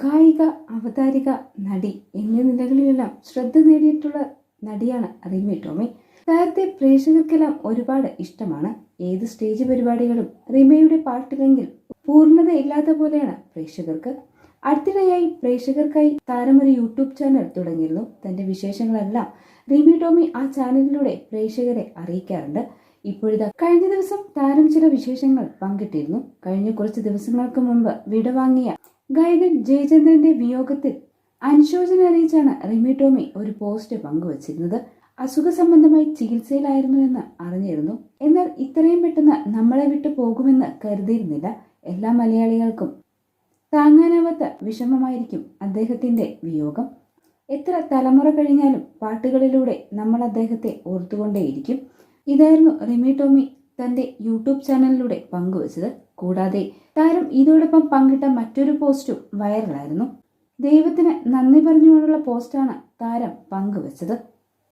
ഗായിക അവതാരിക നടി എന്നീ നിലകളിലെല്ലാം ശ്രദ്ധ നേടിയിട്ടുള്ള നടിയാണ് റിമി ടോമി. താരത്തെ പ്രേക്ഷകർക്കെല്ലാം ഒരുപാട് ഇഷ്ടമാണ്. ഏത് സ്റ്റേജ് പരിപാടികളും റിമയുടെ പാട്ടിലെങ്കിൽ പൂർണതയില്ലാത്ത പോലെയാണ് പ്രേക്ഷകർക്ക്. അടുത്തിടെയായി പ്രേക്ഷകർക്കായി താരം ഒരു യൂട്യൂബ് ചാനൽ തുടങ്ങിയിരുന്നു. തന്റെ വിശേഷങ്ങളെല്ലാം റിമി ടോമി ആ ചാനലിലൂടെ പ്രേക്ഷകരെ അറിയിക്കാറുണ്ട്. ഇപ്പോഴിതാ കഴിഞ്ഞ ദിവസം താരം ചില വിശേഷങ്ങൾ പങ്കിട്ടിരുന്നു. കഴിഞ്ഞ കുറച്ച് ദിവസങ്ങൾക്ക് മുമ്പ് വിടവാങ്ങിയ ഗായകൻ ജയചന്ദ്രന്റെ വിയോഗത്തിൽ അനുശോചനം അറിയിച്ചാണ് റിമി ടോമി ഒരു പോസ്റ്റ് പങ്കുവച്ചിരുന്നത്. അസുഖ സംബന്ധമായി ചികിത്സയിലായിരുന്നു എന്ന് അറിഞ്ഞിരുന്നു. എന്നാൽ ഇത്രയും പെട്ടെന്ന് നമ്മളെ വിട്ടു പോകുമെന്ന് കരുതിയിരുന്നില്ല. എല്ലാ മലയാളികൾക്കും താങ്ങാനാവാത്ത വിഷമമായിരിക്കും അദ്ദേഹത്തിന്റെ വിയോഗം. എത്ര തലമുറ കഴിഞ്ഞാലും പാട്ടുകളിലൂടെ നമ്മൾ അദ്ദേഹത്തെ ഓർത്തുകൊണ്ടേയിരിക്കും. ഇതായിരുന്നു റിമി ടോമി തന്റെ യൂട്യൂബ് ചാനലിലൂടെ പങ്കുവച്ചത്. കൂടാതെ താരം ഇതോടൊപ്പം പങ്കിട്ട മറ്റൊരു പോസ്റ്റും വൈറലായിരുന്നു. ദൈവത്തിന് നന്ദി പറഞ്ഞുകൊണ്ടുള്ള പോസ്റ്റാണ് താരം പങ്കുവച്ചത്.